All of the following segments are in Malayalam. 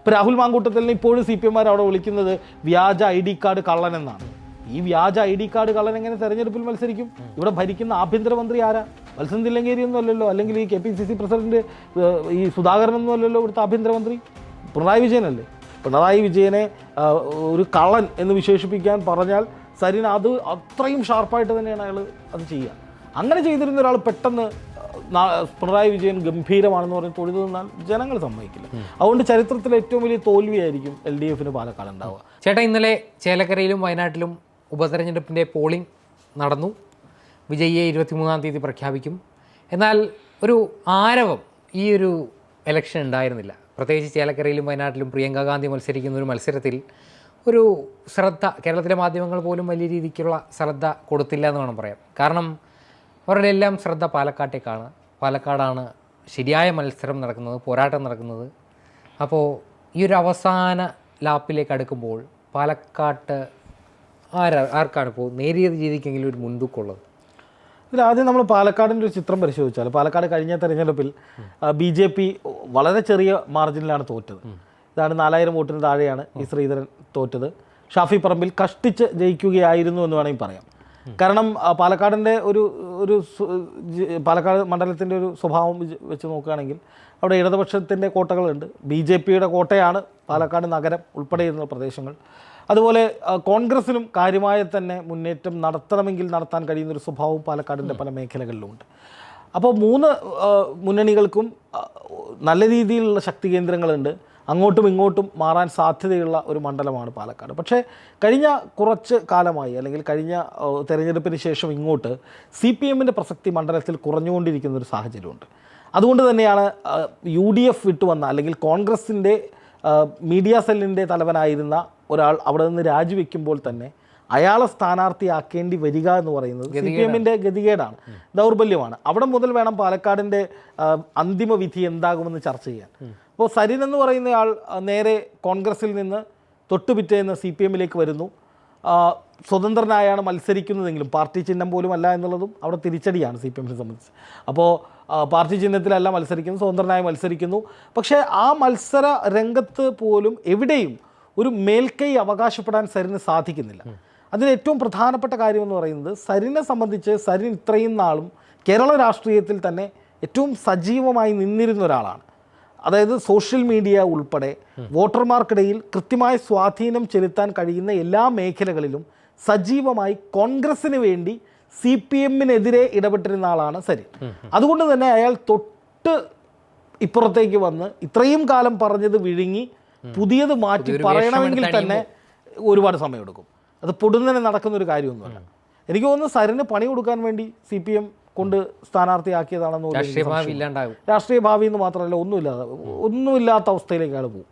ഇപ്പോൾ രാഹുൽ മാങ്കൂട്ടത്തിൽ ഇപ്പോഴും സി പി എംമാർ അവിടെ വിളിക്കുന്നത് വ്യാജ ഐ ഡി കാർഡ് കള്ളനെന്നാണ് ഈ വ്യാജ ഐ ഡി കാർഡ് കള്ളൻ എങ്ങനെ തെരഞ്ഞെടുപ്പിൽ മത്സരിക്കും? ഇവിടെ ഭരിക്കുന്ന ആഭ്യന്തരമന്ത്രി ആരാ? തില്ലങ്കേരി ഒന്നും അല്ലല്ലോ. അല്ലെങ്കിൽ ഈ K P C C president ഈ സുധാകരൻ ഒന്നും അല്ലല്ലോ ഇവിടുത്തെ ആഭ്യന്തരമന്ത്രി? പിണറായി വിജയനല്ലേ പിണറായി വിജയനെ ഒരു കള്ളൻ എന്ന് വിശേഷിപ്പിക്കാൻ പറഞ്ഞാൽ സരിന് അത് അത്രയും ഷാർപ്പായിട്ട് തന്നെയാണ് അയാൾ അത് ചെയ്യുക. അങ്ങനെ ചെയ്തിരുന്ന ഒരാൾ പെട്ടെന്ന് പിണറായി വിജയൻ ഗംഭീരമാണെന്ന് പറഞ്ഞ് തൊഴുതു നിന്നാൽ ജനങ്ങൾ സമ്മതിക്കില്ല. അതുകൊണ്ട് ചരിത്രത്തിലെ ഏറ്റവും വലിയ തോൽവിയായിരിക്കും എൽ ഡി എഫിന് പാലക്കാട് ഉണ്ടാവുക. ചേട്ടാ ഇന്നലെ ചേലക്കരയിലും വയനാട്ടിലും ഉപതെരഞ്ഞെടുപ്പിന്റെ പോളിംഗ് നടന്നു. വിജയിയെ ഇരുപത്തിമൂന്നാം തീയതി പ്രഖ്യാപിക്കും. എന്നാൽ ഒരു ആരവം ഈ ഒരു എലക്ഷൻ ഉണ്ടായിരുന്നില്ല. പ്രത്യേകിച്ച് ചേലക്കരയിലും വയനാട്ടിലും പ്രിയങ്ക ഗാന്ധി മത്സരിക്കുന്ന ഒരു മത്സരത്തിൽ ഒരു ശ്രദ്ധ കേരളത്തിലെ മാധ്യമങ്ങൾ പോലും വലിയ രീതിക്കുള്ള ശ്രദ്ധ കൊടുത്തില്ല എന്ന് വേണം പറയാം കാരണം അവരുടെ എല്ലാം ശ്രദ്ധ പാലക്കാട്ടേക്കാണ്. പാലക്കാടാണ് ശരിയായ മത്സരം നടക്കുന്നത് പോരാട്ടം നടക്കുന്നത്. അപ്പോൾ ഈ ഒരു അവസാന ലാപ്പിലേക്ക് അടുക്കുമ്പോൾ പാലക്കാട്ട് ആരാ ആർക്കാണ് ഇപ്പോൾ നേരിയ രീതിക്കെങ്കിലും ഒരു മുൻതൂക്കമുള്ളത്? ഇതിൽ ആദ്യം നമ്മൾ പാലക്കാടിന്റെ ഒരു ചിത്രം പരിശോധിച്ചാൽ പാലക്കാട് കഴിഞ്ഞ തെരഞ്ഞെടുപ്പിൽ ബി ജെ പി വളരെ ചെറിയ മാർജിനിലാണ് തോറ്റത്. ഇതാണ് നാലായിരം വോട്ടിന് താഴെയാണ് ഈ ശ്രീധരൻ തോറ്റത്. ഷാഫി പറമ്പിൽ കഷ്ടിച്ച് ജയിക്കുകയായിരുന്നു എന്ന് വേണമെങ്കിൽ പറയാം. കാരണം പാലക്കാടിന്റെ ഒരു ഒരു പാലക്കാട് മണ്ഡലത്തിന്റെ ഒരു സ്വഭാവം വെച്ച് നോക്കുകയാണെങ്കിൽ അവിടെ ഇടതുപക്ഷത്തിന്റെ കോട്ടകളുണ്ട്. ബി ജെ പിയുടെ കോട്ടയാണ് പാലക്കാട് നഗരം ഉൾപ്പെടെയുള്ള പ്രദേശങ്ങൾ. അതുപോലെ കോൺഗ്രസിനും കാര്യമായ തന്നെ മുന്നേറ്റം നടത്തണമെങ്കിൽ നടത്താൻ കഴിയുന്ന ഒരു സ്വഭാവവും പാലക്കാടിന്റെ പല മേഖലകളിലുമുണ്ട്. അപ്പോൾ മൂന്ന് മുന്നണികൾക്കും നല്ല രീതിയിലുള്ള ശക്തി കേന്ദ്രങ്ങളുണ്ട്. അങ്ങോട്ടും ഇങ്ങോട്ടും മാറാൻ സാധ്യതയുള്ള ഒരു മണ്ഡലമാണ് പാലക്കാട്. പക്ഷേ കഴിഞ്ഞ കുറച്ച് കാലമായി അല്ലെങ്കിൽ കഴിഞ്ഞ തെരഞ്ഞെടുപ്പിന് ശേഷം ഇങ്ങോട്ട് സി പി എമ്മിന്റെ പ്രസക്തി മണ്ഡലത്തിൽ കുറഞ്ഞുകൊണ്ടിരിക്കുന്ന ഒരു സാഹചര്യമുണ്ട്. അതുകൊണ്ട് തന്നെയാണ് യു ഡി എഫ് വിട്ടുവന്ന അല്ലെങ്കിൽ കോൺഗ്രസിന്റെ മീഡിയ സെല്ലിന്റെ തലവനായിരുന്ന ഒരാൾ അവിടെ നിന്ന് രാജിവെക്കുമ്പോൾ തന്നെ അയാളെ സ്ഥാനാർത്ഥിയാക്കേണ്ടി വരിക എന്ന് പറയുന്നത് സി പി എമ്മിന്റെ ഗതികേടാണ് ദൗർബല്യമാണ്. അവിടെ മുതൽ വേണം പാലക്കാടിന്റെ അന്തിമ വിധി എന്താകുമെന്ന് ചർച്ച ചെയ്യാൻ. അപ്പോൾ സരിൻ എന്ന് പറയുന്നയാൾ നേരെ കോൺഗ്രസിൽ നിന്ന് തൊട്ടുപിറ്റേന്ന് സി പി എമ്മിലേക്ക് വരുന്നു. സ്വതന്ത്രനായാണ് മത്സരിക്കുന്നതെങ്കിലും പാർട്ടി ചിഹ്നം പോലും അല്ല എന്നുള്ളതും അവിടെ തിരിച്ചടിയാണ് സി പി എമ്മിനെ സംബന്ധിച്ച്. അപ്പോൾ പാർട്ടി ചിഹ്നത്തിലല്ല മത്സരിക്കുന്നു സ്വതന്ത്രനായി മത്സരിക്കുന്നു. പക്ഷേ ആ മത്സര രംഗത്ത് പോലും എവിടെയും ഒരു മേൽക്കൈ അവകാശപ്പെടാൻ സരിന് സാധിക്കുന്നില്ല. അതിന് ഏറ്റവും പ്രധാനപ്പെട്ട കാര്യം എന്ന് പറയുന്നത് സരിനെ സംബന്ധിച്ച് സരിൻ ഇത്രയും നാളും കേരള രാഷ്ട്രീയത്തിൽ തന്നെ ഏറ്റവും സജീവമായി നിന്നിരുന്ന ഒരാളാണ്. അതായത് സോഷ്യൽ മീഡിയ ഉൾപ്പെടെ വോട്ടർമാർക്കിടയിൽ കൃത്യമായ സ്വാധീനം ചെലുത്താൻ കഴിയുന്ന എല്ലാ മേഖലകളിലും സജീവമായി കോൺഗ്രസിന് വേണ്ടി സി പി എമ്മിനെതിരെ ഇടപെട്ടിരുന്ന ആളാണ് സരിൻ. അതുകൊണ്ട് തന്നെ അയാൾ തൊട്ട് ഇപ്പുറത്തേക്ക് വന്ന് ഇത്രയും കാലം പറഞ്ഞത് വിഴുങ്ങി പുതിയത് മാറ്റി പറയണമെങ്കിൽ തന്നെ ഒരുപാട് സമയമെടുക്കും. അത് പൊടുന്നനെ നടക്കുന്ന ഒരു കാര്യമൊന്നുമല്ല. എനിക്ക് തോന്നുന്നു സരിന് പണി കൊടുക്കാൻ വേണ്ടി സി പി എം കൊണ്ട് സ്ഥാനാർത്ഥിയാക്കിയതാണെന്ന് ഭാവി. രാഷ്ട്രീയ ഭാവി എന്ന് മാത്രമല്ല ഒന്നുമില്ലാതെ ഒന്നുമില്ലാത്ത അവസ്ഥയിലേക്ക് അയാൾ പോകും.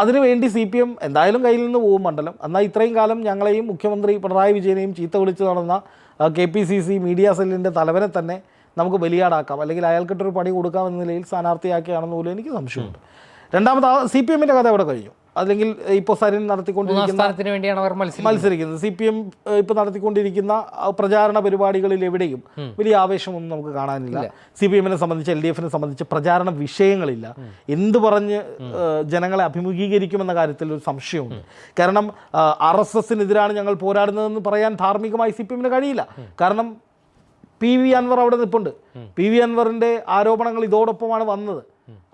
അതിനുവേണ്ടി സി പി എം എന്തായാലും കയ്യിൽ നിന്ന് പോകും മണ്ഡലം. എന്നാൽ ഇത്രയും കാലം ഞങ്ങളെയും മുഖ്യമന്ത്രി പിണറായി വിജയനെയും ചീത്ത വിളിച്ച് നടന്ന K P C C media സെല്ലിന്റെ തലവനെ തന്നെ നമുക്ക് ബലിയാടാക്കാം. അല്ലെങ്കിൽ അയാൾക്കിട്ടൊരു പണി കൊടുക്കാം എന്ന നിലയിൽ സ്ഥാനാർത്ഥിയാക്കിയാണെന്ന് പോലും എനിക്ക് സംശയമുണ്ട്. രണ്ടാമത് സി പി എമ്മിന്റെ കഥ എവിടെ കഴിഞ്ഞു? അല്ലെങ്കിൽ ഇപ്പോൾ സരിൻ നടത്തിക്കൊണ്ടിരിക്കുന്ന വേണ്ടിയാണ് അവർ മത്സരിക്കുന്നത്. മത്സരിക്കുന്നത്. സി പി എം ഇപ്പോൾ നടത്തിക്കൊണ്ടിരിക്കുന്ന പ്രചാരണ പരിപാടികളിൽ എവിടെയും വലിയ ആവേശമൊന്നും നമുക്ക് കാണാനില്ല. സി പി എമ്മിനെ സംബന്ധിച്ച് എൽ ഡി എഫിനെ സംബന്ധിച്ച് പ്രചാരണ വിഷയങ്ങളില്ല. എന്ത് പറഞ്ഞ് ജനങ്ങളെ അഭിമുഖീകരിക്കുമെന്ന കാര്യത്തിൽ ഒരു സംശയമുണ്ട് കാരണം ആർ എസ് എസിനെതിരാണ് ഞങ്ങൾ പോരാടുന്നതെന്ന് പറയാൻ ധാർമ്മികമായി സി പി എമ്മിന് കഴിയില്ല കാരണം പി വി അൻവർ അവിടെ നിൽപ്പുണ്ട്. പി വി അൻവറിന്റെ ആരോപണങ്ങൾ ഇതോടൊപ്പമാണ് വന്നത്.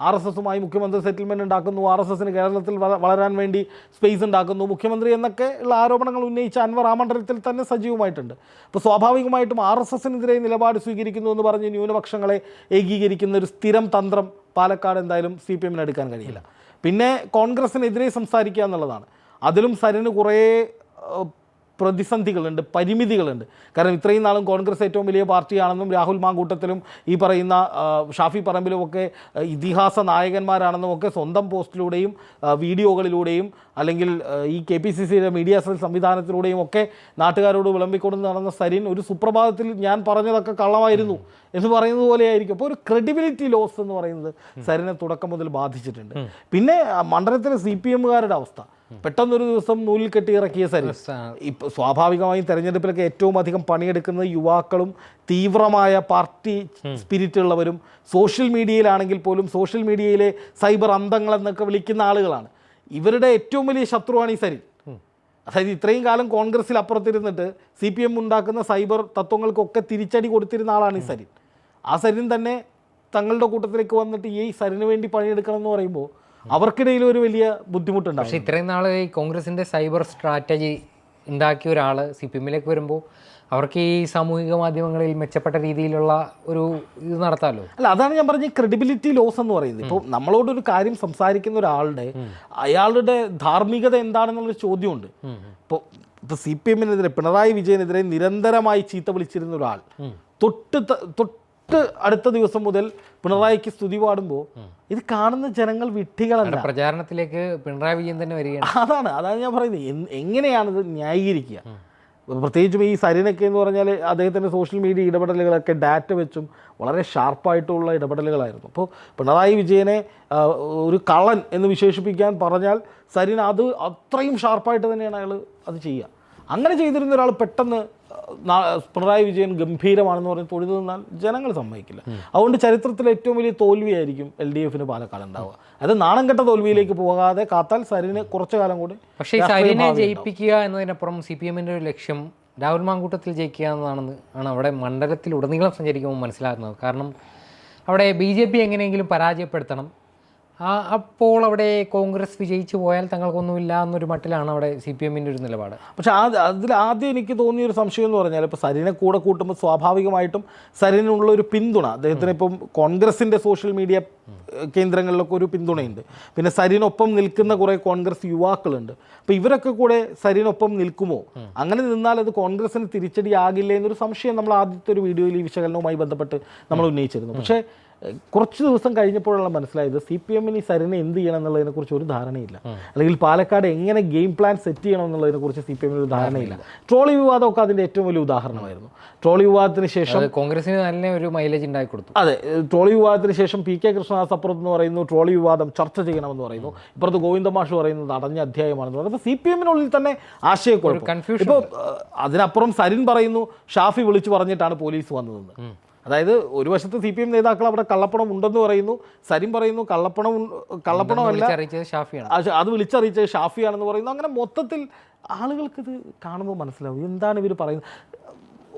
ആർ എസ് എസുമായി മുഖ്യമന്ത്രി സെറ്റിൽമെന്റ് ഉണ്ടാക്കുന്നു. ആർ എസ് എസിന് കേരളത്തിൽ വളരാൻ വേണ്ടി സ്പേസ് ഉണ്ടാക്കുന്നു. മുഖ്യമന്ത്രി എന്നൊക്കെ ഉള്ള ആരോപണങ്ങൾ ഉന്നയിച്ച അൻവർ ആ മണ്ഡലത്തിൽ തന്നെ സജീവമായിട്ടുണ്ട്. അപ്പോൾ സ്വാഭാവികമായിട്ടും ആർ എസ് എസിനെതിരെ നിലപാട് സ്വീകരിക്കുന്നു എന്ന് പറഞ്ഞ് ന്യൂനപക്ഷങ്ങളെ ഏകീകരിക്കുന്ന ഒരു സ്ഥിരം തന്ത്രം പാലക്കാട് എന്തായാലും സി പി എമ്മിന് എടുക്കാൻ കഴിയില്ല. പിന്നെ കോൺഗ്രസിനെതിരെ സംസാരിക്കുക എന്നുള്ളതാണ്. അതിലും സരിന് കുറേ പ്രതിസന്ധികളുണ്ട് പരിമിതികളുണ്ട്. കാരണം ഇത്രയും നാളും കോൺഗ്രസ് ഏറ്റവും വലിയ പാർട്ടിയാണെന്നും രാഹുൽ മാങ്കൂട്ടത്തിലും ഈ പറയുന്ന ഷാഫി പറമ്പിലും ഒക്കെ ഇതിഹാസ നായകന്മാരാണെന്നും ഒക്കെ സ്വന്തം പോസ്റ്റിലൂടെയും വീഡിയോകളിലൂടെയും അല്ലെങ്കിൽ ഈ കെ പി സി സിയുടെ മീഡിയ സെൽ സംവിധാനത്തിലൂടെയും ഒക്കെ നാട്ടുകാരോട് വിളമ്പിക്കൊണ്ട് നടന്ന സരിൻ ഒരു സുപ്രഭാതത്തിൽ ഞാൻ പറഞ്ഞതൊക്കെ കള്ളമായിരുന്നു എന്ന് പറയുന്നത് പോലെയായിരിക്കും. അപ്പോൾ ഒരു ക്രെഡിബിലിറ്റി ലോസ് എന്ന് പറയുന്നത് സരിനെ തുടക്കം മുതൽ ബാധിച്ചിട്ടുണ്ട്. പിന്നെ മണ്ഡലത്തിലെ സി പി എമ്മുകാരുടെ അവസ്ഥ. പെട്ടെന്നൊരു ദിവസം നൂലിൽ കെട്ടി ഇറക്കിയ സരി. ഇപ്പൊ സ്വാഭാവികമായും തെരഞ്ഞെടുപ്പിലൊക്കെ ഏറ്റവും അധികം പണിയെടുക്കുന്നത് യുവാക്കളും തീവ്രമായ പാർട്ടി സ്പിരിറ്റ് ഉള്ളവരും സോഷ്യൽ മീഡിയയിലാണെങ്കിൽ പോലും സോഷ്യൽ മീഡിയയിലെ സൈബർ അന്തങ്ങൾ എന്നൊക്കെ വിളിക്കുന്ന ആളുകളാണ്. ഇവരുടെ ഏറ്റവും വലിയ ശത്രുവാണ് ഈ സരി. അതായത് ഇത്രയും കാലം കോൺഗ്രസിൽ അപ്പുറത്തിരുന്നിട്ട് സി പി എം ഉണ്ടാക്കുന്ന സൈബർ തത്വങ്ങൾക്കൊക്കെ തിരിച്ചടി കൊടുത്തിരുന്ന ആളാണ് ഈ സരിൻ ആ സരിൻ തന്നെ തങ്ങളുടെ കൂട്ടത്തിലേക്ക് വന്നിട്ട് ഈ സരിന് വേണ്ടി പണിയെടുക്കണം എന്ന് പറയുമ്പോൾ അവർക്കിടയിൽ ഒരു വലിയ ബുദ്ധിമുട്ടുണ്ടാവും. പക്ഷേ ഇത്രയും നാൾ ഈ കോൺഗ്രസിന്റെ സൈബർ സ്ട്രാറ്റജി ഉണ്ടാക്കിയ ഒരാൾ സി പി എമ്മിലേക്ക് വരുമ്പോൾ അവർക്ക് ഈ സാമൂഹിക മാധ്യമങ്ങളിൽ മെച്ചപ്പെട്ട രീതിയിലുള്ള ഒരു ഇത് നടത്താമല്ലോ അല്ല അതാണ് ഞാൻ പറഞ്ഞ ക്രെഡിബിലിറ്റി ലോസ് എന്ന് പറയുന്നത്. ഇപ്പോൾ നമ്മളോടൊരു കാര്യം സംസാരിക്കുന്ന ഒരാളുടെ അയാളുടെ ധാർമ്മികത എന്താണെന്നുള്ളൊരു ചോദ്യമുണ്ട്. ഇപ്പോൾ ഇപ്പോൾ സി പി എമ്മിനെതിരെ പിണറായി വിജയനെതിരെ നിരന്തരമായി ചീത്ത വിളിച്ചിരുന്ന ഒരാൾ തൊട്ട് ത- തൊട്ട് അടുത്ത ദിവസം മുതൽ പിണറായിക്ക് സ്തുതി പാടുമ്പോൾ ഇത് കാണുന്ന ജനങ്ങൾ വിട്ടികളല്ല പ്രചാരണത്തിലേക്ക് പിണറായി വിജയൻ തന്നെ വരികയാണ്. അതാണ് അതാണ് ഞാൻ പറയുന്നത്. എങ്ങനെയാണിത് ന്യായീകരിക്കുക? പ്രത്യേകിച്ചും ഈ സരിനൊക്കെ എന്ന് പറഞ്ഞാൽ അദ്ദേഹത്തിന്റെ സോഷ്യൽ മീഡിയ ഇടപെടലുകളൊക്കെ ഡാറ്റ വെച്ചും വളരെ ഷാർപ്പായിട്ടുള്ള ഇടപെടലുകളായിരുന്നു. അപ്പോൾ പിണറായി വിജയനെ ഒരു കള്ളൻ എന്ന് വിശേഷിപ്പിക്കാൻ പറഞ്ഞാൽ സരിൻ അത് അത്രയും ഷാർപ്പായിട്ട് തന്നെയാണ് അയാൾ അത് ചെയ്യുക. അങ്ങനെ ചെയ്തിരുന്ന ഒരാൾ പെട്ടെന്ന് പിണറായി വിജയൻ ഗംഭീരമാണെന്ന് പറഞ്ഞ് തൊഴുതു നിന്നാൽ ജനങ്ങൾ സമ്മതിക്കില്ല. അതുകൊണ്ട് ചരിത്രത്തിൽ ഏറ്റവും വലിയ തോൽവിയായിരിക്കും എൽ ഡി എഫിന് പാലക്കാട് ഉണ്ടാവുക. അത് നാണം കെട്ട തോൽവിയിലേക്ക് പോകാതെ കാത്താൽ സരിന് കുറച്ചു കാലം കൂടി പക്ഷേ സരിനെ ജയിപ്പിക്കുക എന്നതിനപ്പുറം സി പി എമ്മിന്റെ ഒരു ലക്ഷ്യം രാഹുൽ മാങ്കൂട്ടത്തിൽ ജയിക്കുക എന്നതാണെന്ന് ആണ് അവിടെ മണ്ഡലത്തിൽ ഉടനീളം സഞ്ചരിക്കുമ്പോൾ മനസ്സിലാക്കുന്നത് കാരണം അവിടെ ബി ജെ പി എങ്ങനെയെങ്കിലും പരാജയപ്പെടുത്തണം. അപ്പോൾ അവിടെ കോൺഗ്രസ് വിജയിച്ചു പോയാൽ തങ്ങൾക്കൊന്നുമില്ല എന്നൊരു മട്ടിലാണ് അവിടെ സി പി എമ്മിന്റെ ഒരു നിലപാട്. പക്ഷേ ആ അതിൽ ആദ്യം എനിക്ക് തോന്നിയ ഒരു സംശയം എന്ന് പറഞ്ഞാൽ ഇപ്പോൾ സരിനെ കൂടെ കൂട്ടുമ്പോൾ സ്വാഭാവികമായിട്ടും സരിനുള്ള ഒരു പിന്തുണ അദ്ദേഹത്തിന് ഇപ്പം കോൺഗ്രസിന്റെ സോഷ്യൽ മീഡിയ കേന്ദ്രങ്ങളിലൊക്കെ ഒരു പിന്തുണയുണ്ട്. പിന്നെ സരിനൊപ്പം നിൽക്കുന്ന കുറേ കോൺഗ്രസ് യുവാക്കളുണ്ട്. അപ്പോൾ ഇവരൊക്കെ കൂടെ സരിനൊപ്പം നിൽക്കുമോ? അങ്ങനെ നിന്നാൽ അത് കോൺഗ്രസിന് തിരിച്ചടിയാകില്ലേ എന്നൊരു സംശയം നമ്മൾ ആദ്യത്തെ ഒരു വീഡിയോയിൽ ഈ വിശകലനവുമായി ബന്ധപ്പെട്ട് നമ്മൾ ഉന്നയിച്ചിരുന്നു. പക്ഷേ കുറച്ച് ദിവസം കഴിഞ്ഞപ്പോഴാണ് മനസ്സിലായത് സി പി എമ്മിന് ഈ സരിനെ എന്ത് ചെയ്യണം എന്നുള്ളതിനെക്കുറിച്ച് ഒരു ധാരണയില്ല. അല്ലെങ്കിൽ പാലക്കാട് എങ്ങനെ ഗെയിം പ്ലാൻ സെറ്റ് ചെയ്യണം എന്നുള്ളതിനെക്കുറിച്ച് സി പി എമ്മിന് ഒരു ധാരണയില്ല. ട്രോളി വിവാദമൊക്കെ അതിന്റെ ഏറ്റവും വലിയ ഉദാഹരണമായിരുന്നു. ട്രോളി വിവാദത്തിന് ശേഷം കോൺഗ്രസിന് നല്ല ഒരു മൈലേജ് ഉണ്ടാക്കി കൊടുത്തു. അതെ ട്രോളി വിവാദത്തിന് ശേഷം പി കെ കൃഷ്ണദാസ് അപ്പുറത്ത് എന്ന് പറയുന്നു ട്രോളി വിവാദം ചർച്ച ചെയ്യണമെന്ന് പറയുന്നു. ഇപ്പുറത്ത് ഗോവിന്ദമാഷ് പറയുന്നത് അടഞ്ഞ അധ്യായമാണെന്ന് പറയുന്നത് സി പി എമ്മിനുള്ളിൽ തന്നെ ആശയക്കുഴപ്പം. ഇപ്പോൾ അതിനപ്പുറം സരിൻ പറയുന്നു ഷാഫി വിളിച്ചു പറഞ്ഞിട്ടാണ് പോലീസ് വന്നതെന്ന്. അതായത് ഒരു വശത്ത് സി പി എം നേതാക്കൾ അവിടെ കള്ളപ്പണം ഉണ്ടെന്ന് പറയുന്നു സരിം പറയുന്നു കള്ളപ്പണം കള്ളപ്പണമല്ല അത് വിളിച്ചറിയിച്ചത് ഷാഫിയാണെന്ന് പറയുന്നു. അങ്ങനെ മൊത്തത്തിൽ ആളുകൾക്ക് ഇത് കാണുമ്പോൾ മനസ്സിലാവും. എന്താണ് ഇവർ പറയുന്നത്?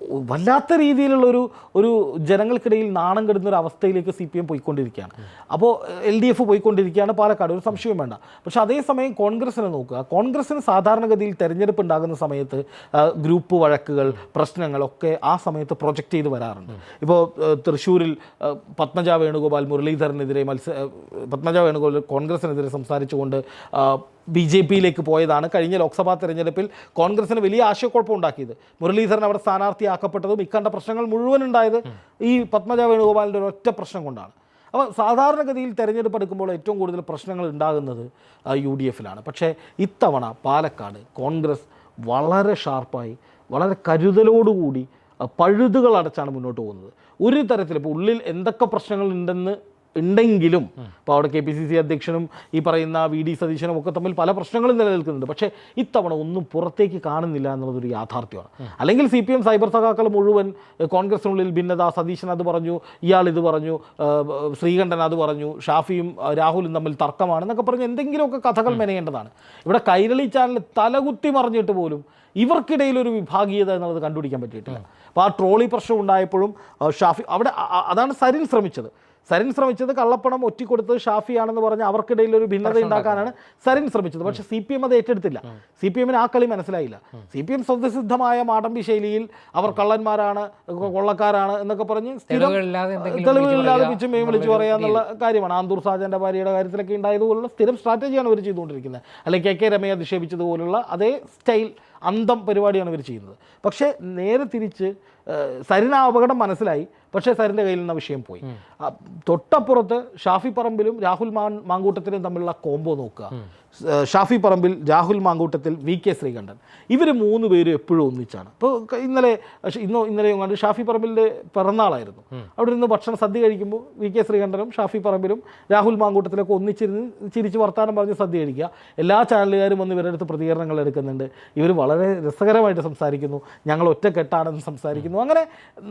വല്ലാത്ത രീതിയിലുള്ള ഒരു ഒരു ജനങ്ങൾക്കിടയിൽ നാണം കെടുന്ന ഒരു അവസ്ഥയിലേക്ക് സി പി എം പോയിക്കൊണ്ടിരിക്കുകയാണ്. അപ്പോൾ എൽ ഡി എഫ് പോയിക്കൊണ്ടിരിക്കുകയാണ് പാലക്കാട്. ഒരു സംശയവും വേണ്ട. പക്ഷേ അതേസമയം കോൺഗ്രസിനെ നോക്കുക. കോൺഗ്രസിന് സാധാരണഗതിയിൽ തെരഞ്ഞെടുപ്പ് ഉണ്ടാകുന്ന സമയത്ത് ഗ്രൂപ്പ് വഴക്കുകൾ പ്രശ്നങ്ങളൊക്കെ ആ സമയത്ത് പ്രൊജക്റ്റ് ചെയ്ത് വരാറുണ്ട്. ഇപ്പോൾ തൃശ്ശൂരിൽ പത്മജ വേണുഗോപാൽ മുരളീധരനെതിരെ മത്സ പത്മജ വേണുഗോപാൽ കോൺഗ്രസിനെതിരെ സംസാരിച്ചുകൊണ്ട് ബി ജെ പിയിലേക്ക് പോയതാണ് കഴിഞ്ഞ ലോക്സഭാ തെരഞ്ഞെടുപ്പിൽ കോൺഗ്രസിന് വലിയ ആശയക്കുഴപ്പം ഉണ്ടാക്കിയത് മുരളീധരൻ അവിടെ സ്ഥാനാർത്ഥിയാക്കപ്പെട്ടതും ഇക്കണ്ട പ്രശ്നങ്ങൾ മുഴുവൻ ഉണ്ടായത് ഈ പത്മജ വേണുഗോപാലിന്റെ ഒരൊറ്റ പ്രശ്നം കൊണ്ടാണ്. അപ്പോൾ സാധാരണഗതിയിൽ തെരഞ്ഞെടുപ്പ് എടുക്കുമ്പോൾ ഏറ്റവും കൂടുതൽ പ്രശ്നങ്ങൾ ഉണ്ടാകുന്നത് യു ഡി എഫിലാണ്. പക്ഷേ ഇത്തവണ പാലക്കാട് കോൺഗ്രസ് വളരെ ഷാർപ്പായി വളരെ കരുതലോടുകൂടി പഴുതുകൾ അടച്ചാണ് മുന്നോട്ട് പോകുന്നത്. ഒരു തരത്തിൽ ഇപ്പോൾ ഉള്ളിൽ എന്തൊക്കെ പ്രശ്നങ്ങൾ ഉണ്ടെന്ന് ഉണ്ടെങ്കിലും ഇപ്പോൾ അവിടെ കെ പി സി സി അധ്യക്ഷനും ഈ പറയുന്ന വി ഡി സതീശനും ഒക്കെ തമ്മിൽ പല പ്രശ്നങ്ങളും നിലനിൽക്കുന്നുണ്ട്. പക്ഷേ ഇത്തവണ ഒന്നും പുറത്തേക്ക് കാണുന്നില്ല എന്നുള്ളതൊരു യാഥാർത്ഥ്യമാണ്. അല്ലെങ്കിൽ സി പി എം സൈബർ സഖാക്കൾ മുഴുവൻ കോൺഗ്രസിനുള്ളിൽ ഭിന്നത സതീശൻ അത് പറഞ്ഞു ഇയാൾ ഇത് പറഞ്ഞു ശ്രീകണ്ഠൻ അത് പറഞ്ഞു ഷാഫിയും രാഹുലും തമ്മിൽ തർക്കമാണെന്നൊക്കെ പറഞ്ഞ് എന്തെങ്കിലുമൊക്കെ കഥകൾ മെനയേണ്ടതാണ്. ഇവിടെ കൈരളി ചാനൽ തലകുത്തി മറിഞ്ഞിട്ട് പോലും ഇവർക്കിടയിൽ ഒരു വിഭാഗീയത എന്നുള്ളത് കണ്ടുപിടിക്കാൻ പറ്റിയിട്ടില്ല. അപ്പോൾ ആ ട്രോളി പ്രശ്നം ഉണ്ടായപ്പോഴും ഷാഫി അവിടെ അതാണ് സരിൻ ശ്രമിച്ചത്. സരിൻ ശ്രമിച്ചത് കള്ളപ്പണം ഒറ്റിക്കൊടുത്തത് ഷാഫിയാണെന്ന് പറഞ്ഞ് അവർക്കിടയിൽ ഒരു ഭിന്നത ഉണ്ടാക്കാനാണ് സരിൻ ശ്രമിച്ചത്. പക്ഷേ സി പി എം അത് ഏറ്റെടുത്തില്ല. സി പി എമ്മിന് ആ കളി മനസ്സിലായില്ല. സി പി എം സ്വതസിദ്ധമായ മാടമ്പി ശൈലിയിൽ അവർ കള്ളന്മാരാണ് കൊള്ളക്കാരാണ് എന്നൊക്കെ പറഞ്ഞ് തെളിവുകളില്ലാതെ എന്തെങ്കിലും മെയിൻ പിച്ചും പറയുക വിളിച്ചു പറയാന്നുള്ള കാര്യമാണ്. ആന്തൂർ സാജന്റെ ഭാര്യയുടെ കാര്യത്തിലൊക്കെ ഉണ്ടായതുപോലുള്ള സ്ഥിരം സ്ട്രാറ്റജിയാണ് ഇവർ ചെയ്തുകൊണ്ടിരിക്കുന്നത്. അല്ലെങ്കിൽ കെ കെ രമയെ അധിക്ഷേപിച്ചതുപോലുള്ള അതേ സ്റ്റൈൽ അന്തം പരിപാടിയാണ് ഇവർ ചെയ്യുന്നത്. പക്ഷേ നേരെ തിരിച്ച് സരിന അപകടം മനസ്സിലായി. പക്ഷേ സരിന്റെ കയ്യിൽ നിന്ന് വിഷയം പോയി. തൊട്ടപ്പുറത്ത് ഷാഫി പറമ്പിലും രാഹുൽ മാൻ മാങ്കൂട്ടത്തിലും തമ്മിലുള്ള കോംബോ നോക്കുക. Shafi Parambil Rahul Mamkootathil V K Sreekandan. ഇവർ മൂന്ന് പേരും എപ്പോഴും ഒന്നിച്ചാണ്. ഇപ്പോൾ ഇന്നലെ ഇന്നോ ഇന്നലെ കണ്ട് ഷാഫി പറമ്പിലിന്റെ പിറന്നാളായിരുന്നു. അവിടെ നിന്ന് ഭക്ഷണം സദ്യ കഴിക്കുമ്പോൾ വി കെ ശ്രീകണ്ഠനും ഷാഫി പറമ്പിലും രാഹുൽ മാങ്കൂട്ടത്തിലൊക്കെ ഒന്നിച്ചിരുന്ന് ചിരിച്ച് വർത്താനം പറഞ്ഞ് സദ്യ കഴിക്കുക. എല്ലാ ചാനലുകാരും വന്ന് ഇവരുടെ അടുത്ത് പ്രതികരണങ്ങൾ എടുക്കുന്നുണ്ട്. ഇവർ വളരെ രസകരമായിട്ട് സംസാരിക്കുന്നു. ഞങ്ങൾ ഒറ്റക്കെട്ടാണെന്ന് സംസാരിക്കുന്നു. അങ്ങനെ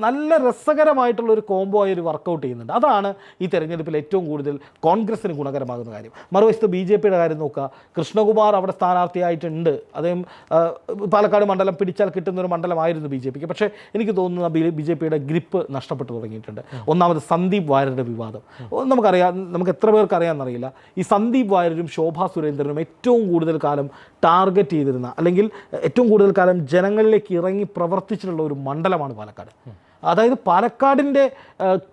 നല്ല രസകരമായിട്ടുള്ള ഒരു കോംബോ ആയി ഒരു വർക്കൗട്ട് ചെയ്യുന്നുണ്ട്. അതാണ് ഈ തെരഞ്ഞെടുപ്പിൽ ഏറ്റവും കൂടുതൽ കോൺഗ്രസിന് ഗുണകരമാകുന്ന കാര്യം. മറുവശത്ത് ബി ജെ പിയുടെ കാര്യം നോക്കുക. കൃഷ്ണകുമാർ അവിടെ സ്ഥാനാർത്ഥിയായിട്ടുണ്ട്. അദ്ദേഹം പാലക്കാട് മണ്ഡലം പിടിച്ചാൽ കിട്ടുന്ന ഒരു മണ്ഡലമായിരുന്നു ബി ജെ പിക്ക്. പക്ഷേ എനിക്ക് തോന്നുന്നു ബി ജെ പിയുടെ ഗ്രിപ്പ് നഷ്ടപ്പെട്ടു തുടങ്ങിയിട്ടുണ്ട്. ഒന്നാമത് സന്ദീപ് വാര്യരുടെ വിവാദം. നമുക്കറിയാം നമുക്ക് എത്ര പേർക്ക് അറിയാമെന്നറിയില്ല. ഈ സന്ദീപ് വാര്യരും ശോഭാ സുരേന്ദ്രനും ഏറ്റവും കൂടുതൽ കാലം ടാർഗറ്റ് ചെയ്തിരുന്ന അല്ലെങ്കിൽ ഏറ്റവും കൂടുതൽ കാലം ജനങ്ങളിലേക്ക് ഇറങ്ങി പ്രവർത്തിച്ചിട്ടുള്ള ഒരു മണ്ഡലമാണ് പാലക്കാട്. അതായത് പാലക്കാടിന്റെ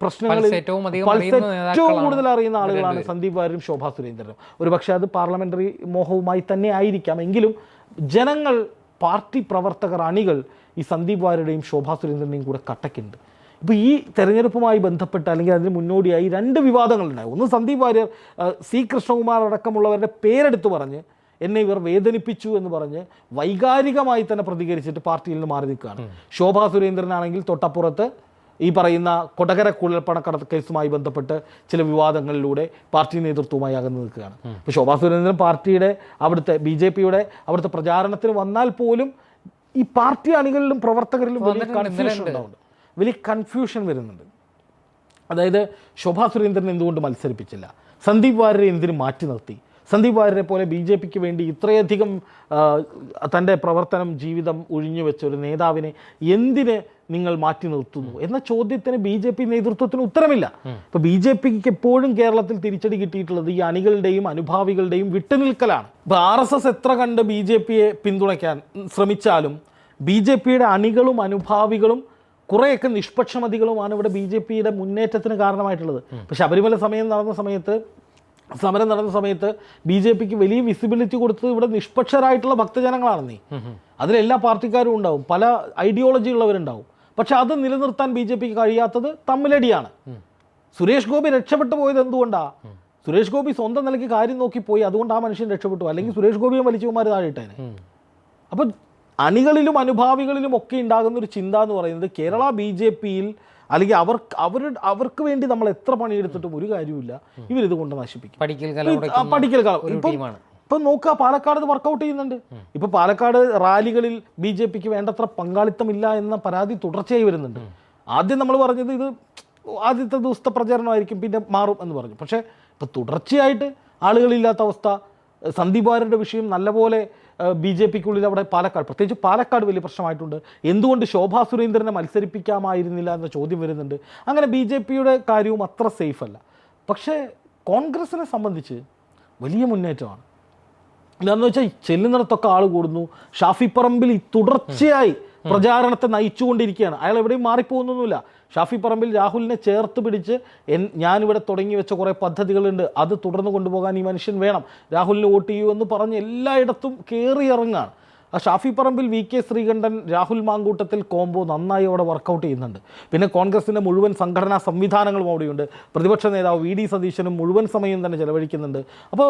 പ്രശ്നങ്ങൾ പ്രശ്നങ്ങളിൽ ഏറ്റവും കൂടുതൽ അറിയുന്ന ആളുകളാണ് സന്ദീപ് വാര്യരും ശോഭാ സുരേന്ദ്രനും. ഒരു പക്ഷേ അത് പാർലമെന്ററി മോഹവുമായി തന്നെ ആയിരിക്കാം. എങ്കിലും ജനങ്ങൾ പാർട്ടി പ്രവർത്തകർ അണികൾ ഈ സന്ദീപ് വാര്യരുടെയും ശോഭാ സുരേന്ദ്രന്റെയും കൂടെ കട്ടക്കുണ്ട് ഇപ്പോൾ ഈ തെരഞ്ഞെടുപ്പുമായി ബന്ധപ്പെട്ട് അല്ലെങ്കിൽ അതിന് മുന്നോടിയായി രണ്ട് വിവാദങ്ങളുണ്ടായി. ഒന്ന് സന്ദീപ് വാര്യർ സി കൃഷ്ണകുമാർ അടക്കമുള്ളവരുടെ പേരെടുത്ത് പറഞ്ഞ് എന്നെ ഇവർ വേദനിപ്പിച്ചു എന്ന് പറഞ്ഞ് വൈകാരികമായി തന്നെ പ്രതികരിച്ചിട്ട് പാർട്ടിയിൽ നിന്ന് മാറി നിൽക്കുകയാണ്. ശോഭാ സുരേന്ദ്രനാണെങ്കിൽ തൊട്ടപ്പുറത്ത് ഈ പറയുന്ന കൊടകര കുഴൽപ്പണക്കട കേസുമായി ബന്ധപ്പെട്ട് ചില വിവാദങ്ങളിലൂടെ പാർട്ടി നേതൃത്വവുമായി അകന്നു നിൽക്കുകയാണ്. ഇപ്പോൾ ശോഭാ സുരേന്ദ്രൻ പാർട്ടിയുടെ അവിടുത്തെ ബി ജെ പിയുടെ അവിടുത്തെ പ്രചാരണത്തിന് വന്നാൽ പോലും ഈ പാർട്ടി അണികളിലും പ്രവർത്തകരിലും വലിയ കൺഫ്യൂഷൻ ഉണ്ടാവുന്നുണ്ട്. വലിയ കൺഫ്യൂഷൻ വരുന്നുണ്ട്. അതായത് ശോഭാ സുരേന്ദ്രൻ എന്തുകൊണ്ട് മത്സരിപ്പിച്ചില്ല? സന്ദീപ് വാര്യരെ എന്തിനു മാറ്റി നിർത്തി? സന്ദീപ് വാര്യരെ പോലെ ബി ജെ പിക്ക് വേണ്ടി ഇത്രയധികം തന്റെ പ്രവർത്തനം ജീവിതം ഒഴിഞ്ഞു വെച്ച ഒരു നേതാവിനെ എന്തിന് നിങ്ങൾ മാറ്റി നിർത്തുന്നു? എന്ന ചോദ്യത്തിന് ബി ജെ പി നേതൃത്വത്തിന് ഉത്തരമില്ല. ഇപ്പോൾ ബി ജെ പിക്ക് എപ്പോഴും കേരളത്തിൽ തിരിച്ചടി കിട്ടിയിട്ടുള്ളത് ഈ അണികളുടെയും അനുഭാവികളുടെയും വിട്ടുനിൽക്കലാണ്. ഇപ്പോൾ ആർ എസ് എസ് എത്ര കണ്ട് ബി ജെ പിയെ പിന്തുണയ്ക്കാൻ ശ്രമിച്ചാലും ബി ജെ പിയുടെ അണികളും അനുഭാവികളും കുറേയൊക്കെ നിഷ്പക്ഷമതികളുമാണ് ഇവിടെ ബി ജെ പിയുടെ മുന്നേറ്റത്തിന് കാരണമായിട്ടുള്ളത്. ശബരിമല സമയം നടന്ന സമയത്ത് സമരം നടന്ന സമയത്ത് ബി ജെ പിക്ക് വലിയ വിസിബിലിറ്റി കൊടുത്തത് ഇവിടെ നിഷ്പക്ഷരായിട്ടുള്ള ഭക്തജനങ്ങളാണ് നീ. അതിലെല്ലാ പാർട്ടിക്കാരും ഉണ്ടാവും. പല ഐഡിയോളജി ഉള്ളവരുണ്ടാവും. പക്ഷെ അത് നിലനിർത്താൻ ബി ജെ പിക്ക് കഴിയാത്തത് തമ്മിലടിയാണ്. സുരേഷ് ഗോപി രക്ഷപ്പെട്ടു പോയത് എന്തുകൊണ്ടാ? സുരേഷ് ഗോപി സ്വന്തം നിലയ്ക്ക് കാര്യം നോക്കി പോയി. അതുകൊണ്ട് ആ മനുഷ്യൻ രക്ഷപ്പെട്ടു. അല്ലെങ്കിൽ സുരേഷ് ഗോപിയും വലിച്ചുമാർ താഴെ ഇട്ടേനെ അപ്പം അണികളിലും അനുഭാവികളിലും ഒക്കെ ഉണ്ടാകുന്ന ഒരു ചിന്ത എന്ന് പറയുന്നത് കേരള ബി ജെ പിയിൽ അല്ലെങ്കിൽ അവർക്ക് അവർ അവർക്ക് വേണ്ടി നമ്മൾ എത്ര പണിയെടുത്തിട്ടും ഒരു കാര്യമില്ല ഇവരിത് കൊണ്ട് നശിപ്പിക്കും. പഠിക്കൽ കല ഇപ്പം നോക്കുക പാലക്കാട് ഇത് വർക്കൗട്ട് ചെയ്യുന്നുണ്ട്. ഇപ്പൊ പാലക്കാട് റാലികളിൽ ബി ജെ പിക്ക് വേണ്ടത്ര പങ്കാളിത്തമില്ല എന്ന പരാതി തുടർച്ചയായി വരുന്നുണ്ട്. ആദ്യം നമ്മൾ പറഞ്ഞത് ഇത് ആദ്യത്തെ ദിവസത്തെ പ്രചാരണമായിരിക്കും പിന്നെ മാറും എന്ന് പറഞ്ഞു. പക്ഷേ ഇപ്പൊ തുടർച്ചയായിട്ട് ആളുകളില്ലാത്ത അവസ്ഥ സന്ദീപ് വാര്യരുടെ വിഷയം നല്ലപോലെ ബി ജെ പിക്കുള്ളിൽ അവിടെ പാലക്കാട് പ്രത്യേകിച്ച് പാലക്കാട് വലിയ പ്രശ്നമായിട്ടുണ്ട്. എന്തുകൊണ്ട് ശോഭാ സുരേന്ദ്രനെ മത്സരിപ്പിക്കാമായിരുന്നില്ല എന്ന ചോദ്യം വരുന്നുണ്ട്. അങ്ങനെ ബി ജെ പിയുടെ കാര്യവും അത്ര സേഫ് അല്ല പക്ഷേ കോൺഗ്രസിനെ സംബന്ധിച്ച് വലിയ മുന്നേറ്റമാണ്. എന്താണെന്ന് വെച്ചാൽ ചെല്ലുന്നിടത്തൊക്കെ ആൾ കൂടുന്നു. ഷാഫി പറമ്പിൽ തുടർച്ചയായി പ്രചാരണത്തെ നയിച്ചുകൊണ്ടിരിക്കുകയാണ്. അയാൾ എവിടെയും മാറിപ്പോകുന്നൊന്നുമില്ല. ഷാഫി പറമ്പിൽ രാഹുലിനെ ചേർത്ത് പിടിച്ച് എൻ ഞാനിവിടെ തുടങ്ങി വെച്ച കുറേ പദ്ധതികളുണ്ട്. അത് തുടർന്ന് കൊണ്ടുപോകാൻ ഈ മനുഷ്യൻ വേണം. രാഹുലിന് വോട്ട് ചെയ്യൂ എന്ന് പറഞ്ഞ് എല്ലായിടത്തും കയറി ഇറങ്ങാണ് ആ Shafi Parambil V K Sreekandan Rahul Mamkootathil combo നന്നായി അവിടെ വർക്കൗട്ട് ചെയ്യുന്നുണ്ട്. പിന്നെ കോൺഗ്രസിന്റെ മുഴുവൻ സംഘടനാ സംവിധാനങ്ങളും അവിടെയുണ്ട്. പ്രതിപക്ഷ നേതാവ് വി ഡി സതീശനും മുഴുവൻ സമയം തന്നെ ചെലവഴിക്കുന്നുണ്ട്. അപ്പോൾ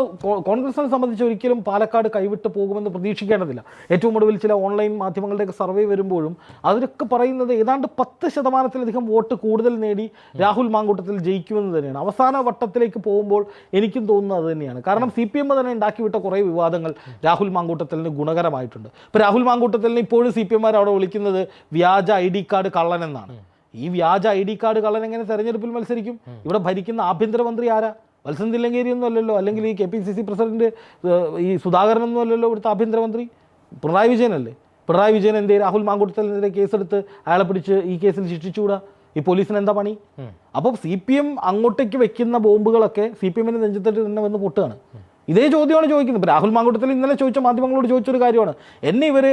കോൺഗ്രസിനെ സംബന്ധിച്ച് ഒരിക്കലും പാലക്കാട് കൈവിട്ട് പോകുമെന്ന് പ്രതീക്ഷിക്കേണ്ടതില്ല. ഏറ്റവും ഒടുവിൽ ചില ഓൺലൈൻ മാധ്യമങ്ങളുടെയൊക്കെ സർവേ വരുമ്പോഴും അതിലൊക്കെ പറയുന്നത് ഏതാണ്ട് പത്ത് ശതമാനത്തിലധികം വോട്ട് കൂടുതൽ നേടി രാഹുൽ മാങ്കൂട്ടത്തിൽ ജയിക്കുമെന്ന് തന്നെയാണ്. അവസാന വട്ടത്തിലേക്ക് പോകുമ്പോൾ എനിക്കും തോന്നുന്നത് അത് തന്നെയാണ്. കാരണം സി പി എം തന്നെ ഉണ്ടാക്കിവിട്ട കുറേ വിവാദങ്ങൾ രാഹുൽ മാങ്കൂട്ടത്തിന് ഗുണകരമായിട്ടുണ്ട്. ഇപ്പോൾ രാഹുൽ മാങ്കൂട്ടത്തിൽ ഇപ്പോഴും സി പി എംമാർ അവിടെ വിളിക്കുന്നത് വ്യാജ ഐ ഡി കാർഡ് കള്ളൻ എന്നാണ്. ഈ വ്യാജ ഐ ഡി കാർഡ് കള്ളൻ എങ്ങനെ തെരഞ്ഞെടുപ്പിൽ മത്സരിക്കും? ഇവിടെ ഭരിക്കുന്ന ആഭ്യന്തരമന്ത്രി ആരാ? വത്സൻ തില്ലങ്കേരി ഒന്നും അല്ലല്ലോ അല്ലെങ്കിൽ ഈ K P C C president ഈ സുധാകരൻ ഒന്നും അല്ലല്ലോ ഇവിടുത്തെ ആഭ്യന്തരമന്ത്രി? പിണറായി വിജയനല്ലേ? പിണറായി വിജയൻ എന്തേ രാഹുൽ മാങ്കൂട്ടത്തിനെതിരെ കേസെടുത്ത് അയാളെ പിടിച്ച് ഈ കേസിൽ ശിക്ഷിച്ചുകൂടാ? ഈ പോലീസിന് എന്താ പണി? അപ്പോൾ സി പി എം അങ്ങോട്ടേക്ക് വെക്കുന്ന ബോംബുകളൊക്കെ സി പി എമ്മിന് നെഞ്ചത്തിട്ട് തന്നെ വന്ന് പൊട്ടുകയാണ്. ഇതേ ചോദ്യമാണ് ചോദിക്കുന്നത്. ഇപ്പോൾ രാഹുൽ മാങ്കൂട്ടത്തിൽ ഇന്നലെ ചോദിച്ച മാധ്യമങ്ങളോട് ചോദിച്ചൊരു കാര്യമാണ്. എന്നെ ഇവർ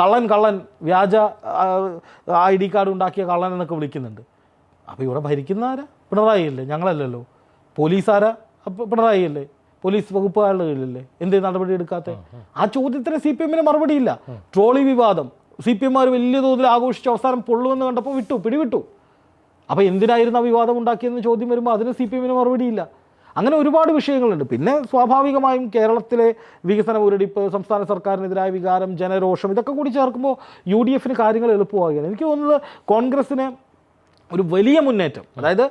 കള്ളൻ കള്ളൻ വ്യാജ ഐ ഡി കാർഡ് ഉണ്ടാക്കിയ കള്ളൻ എന്നൊക്കെ വിളിക്കുന്നുണ്ട്. അപ്പോൾ ഇവിടെ ഭരിക്കുന്ന ആരാ? പിണറായി അല്ലേ? ഞങ്ങളല്ലല്ലോ. പോലീസ് ആരാ? അപ്പോൾ പിണറായി അല്ലേ? പോലീസ് വകുപ്പ് അയാളുടെ കീഴിലല്ലേ? എന്തേ നടപടി എടുക്കാത്ത? ആ ചോദ്യത്തിന് സി പി എമ്മിന് മറുപടിയില്ല ട്രോളി വിവാദം. സി പി എമ്മാർ വലിയ തോതിൽ ആഘോഷിച്ച് അവസാനം പൊള്ളുമെന്ന് കണ്ടപ്പോൾ വിട്ടു പിടിവിട്ടു. അപ്പോൾ എന്തിനായിരുന്നു ആ വിവാദം ഉണ്ടാക്കിയെന്ന് ചോദ്യം വരുമ്പോൾ അതിന് സി പി എമ്മിന് മറുപടിയില്ല അങ്ങനെ ഒരുപാട് വിഷയങ്ങളുണ്ട്. പിന്നെ സ്വാഭാവികമായും കേരളത്തിലെ വികസന മുരടിപ്പ് സംസ്ഥാന സർക്കാരിനെതിരായ വികാരം ജനരോഷം ഇതൊക്കെ കൂടി ചേർക്കുമ്പോൾ യു ഡി എഫിന് കാര്യങ്ങൾ എളുപ്പമാകുകയാണ് എനിക്ക് തോന്നുന്നത് കോൺഗ്രസ്സിന് ഒരു വലിയ മുന്നേറ്റം അതായത്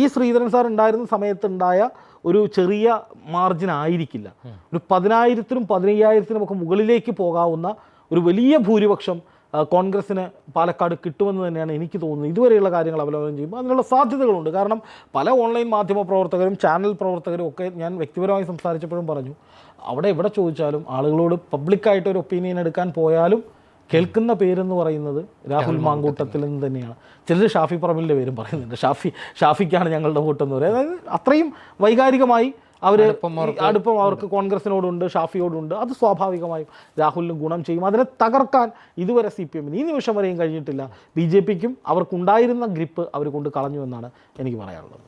ഈ ശ്രീധരൻ സാർ ഉണ്ടായിരുന്ന സമയത്തുണ്ടായ ഒരു ചെറിയ മാർജിൻ ആയിരിക്കില്ല. ഒരു പതിനായിരത്തിനും പതിനയ്യായിരത്തിനും ഒക്കെ മുകളിലേക്ക് പോകാവുന്ന ഒരു വലിയ ഭൂരിപക്ഷം കോൺഗ്രസ്സിന് പാലക്കാട് കിട്ടുമെന്ന് തന്നെയാണ് എനിക്ക് തോന്നുന്നത്. ഇതുവരെയുള്ള കാര്യങ്ങൾ അവലോകനം ചെയ്യുമ്പോൾ അതിനുള്ള സാധ്യതകളുണ്ട്. കാരണം പല ഓൺലൈൻ മാധ്യമ പ്രവർത്തകരും ചാനൽ പ്രവർത്തകരും ഒക്കെ ഞാൻ വ്യക്തിപരമായി സംസാരിച്ചപ്പോഴും പറഞ്ഞു അവിടെ എവിടെ ചോദിച്ചാലും ആളുകളോട് പബ്ലിക്കായിട്ട് ഒരു ഒപ്പീനിയൻ എടുക്കാൻ പോയാലും കേൾക്കുന്ന പേരെന്ന് പറയുന്നത് രാഹുൽ മാങ്കൂട്ടത്തിൽ നിന്ന് തന്നെയാണ്. ചിലർ ഷാഫി പറമ്പിലിന്റെ പേരും പറയുന്നുണ്ട്. ഷാഫി ഷാഫിക്കാണ് ഞങ്ങളുടെ വോട്ടെന്ന് പറയുന്നത്. അതായത് അത്രയും വൈകാരികമായി അവർ അടുപ്പം അവർക്ക് കോൺഗ്രസിനോടുണ്ട് ഷാഫിയോടുണ്ട്. അത് സ്വാഭാവികമായും രാഹുലിന് ഗുണം ചെയ്യും. അതിനെ തകർക്കാൻ ഇതുവരെ സി പി എമ്മിന് ഈ നിമിഷം വരെയും കഴിഞ്ഞിട്ടില്ല. ബി ജെ പിക്കും അവർക്കുണ്ടായിരുന്ന ഗ്രിപ്പ് അവർ കൊണ്ട് കളഞ്ഞു എന്നാണ് എനിക്ക് പറയാനുള്ളത്.